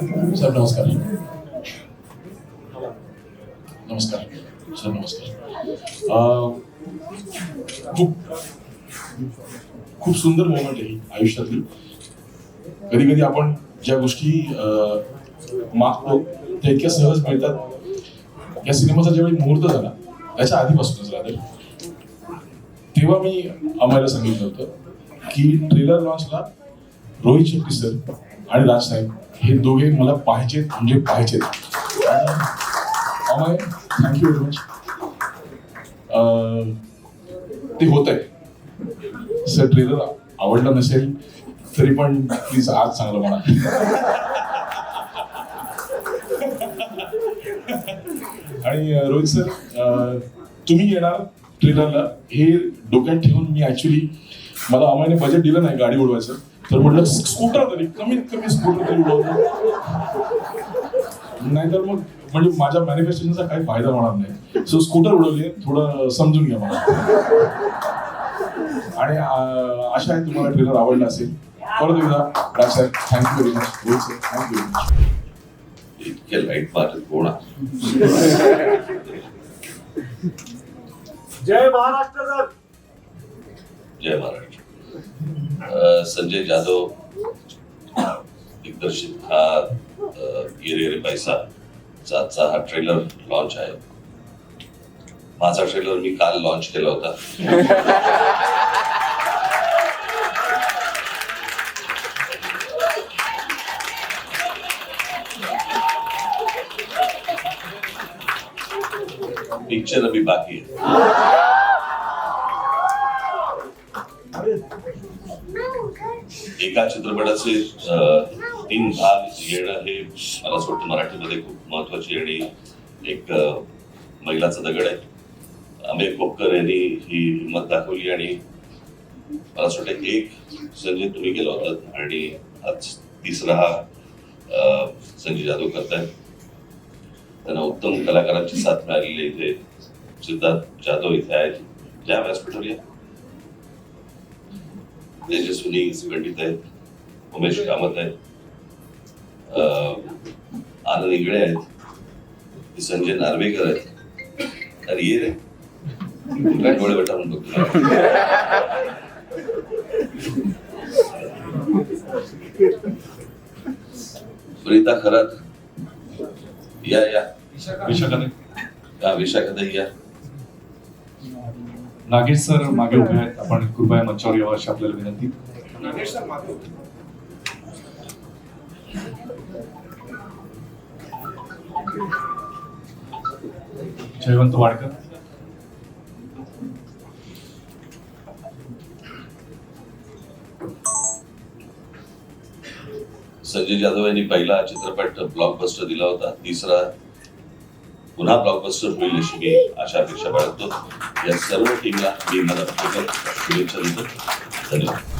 Sir नमस्कार. नमस्कार. Sir नमस्कार. अं, खूप खूप सुंदर मोमेंट आहे आयुष्यातली. कधी कधी आपण ज्या गोष्टी अं, मागतो त्या इतक्या सहज मिळतात. या सिनेमाचा ज्यावेळी मुहूर्त झाला त्याच्या आधीपासूनच राहते तेव्हा मी आम्हाला सांगितलं होतं की ट्रेलर लॉन्चला रोहित शेट्टी सर आणि राज साहेब हे दोघे मला पाहिजेत म्हणजे पाहिजेत आणि अमय थँक्यू व्हेरी मच ते होत आहे सर ट्रेलर आवडलं नसेल तरी पण प्लीज आज चांगलं म्हणा. आणि रोहित सर तुम्ही येणार ट्रेलरला हे डोक्यात ठेवून मी ऍक्च्युली मला अमायने बजेट दिलं नाही गाडी उडवायचं. तर म्हटलं स्कूटर तरी कमीत कमी स्कूटर तरी उडवतो. नाहीतर मग म्हणजे माझ्या मॅनिफेस्टेशनचा काही फायदा होणार नाही. सो स्कूटर उडवली थोडं समजून घ्या मला. आणि अं, आशा आहे तुम्हाला ट्रेलर आवडला असेल. परत एकदा राज साहेब thank you very much Rohit sir thank you very much इतके लाइट मारत कोणा जय महाराष्ट्र सर. जय महाराष्ट्र. संजय जाधव दिग्दर्शित हा ये रे पैसा चा आजचा हा ट्रेलर लॉन्च आहे. माझा ट्रेलर मी काल लॉन्च केला होता. पिक्चर अभी बाकी है एका चित्रपटाचे तीन भाग येणं हे मला असं वाटतं मराठीमध्ये खूप महत्वाची आणि एक अं, मैलाचा दगड आहे. अमेय कोपकर यांनी ही हिंमत दाखवली आणि मला असं वाटतं एक संजय तुम्ही गेला होता आणि आज तिसरा हा संजय जाधव करताय. त्यांना उत्तम कलाकारांची साथ मिळालेली इथे. सिद्धार्थ जाधव इथे आहेत. ज्या व्यासपीठावर या तेजस्विनी पंडित आहेत उमेश कामत आहेत अं, आनंद इंगळे आहेत संजय नार्वेकर आहेत. अरे ये रे. काय डोळे बेटा म्हणून बघतो सुनीता खरात या या. विशाखाने या विशाखाताई या. नागेश सर मागे उभे आहेत. आपण कृपया मंचावर यावं अशी आपल्याला विनंती. जयवंत वाडकर. संजय जाधव यांनी पहिला चित्रपट ब्लॉकबस्टर दिला होता. तिसरा पुन्हा ब्लॉकबस्टर होईल अशी मी अशा अपेक्षा बाळगतो. या सर्व टीमला मी मला शुभेच्छा देतो. धन्यवाद.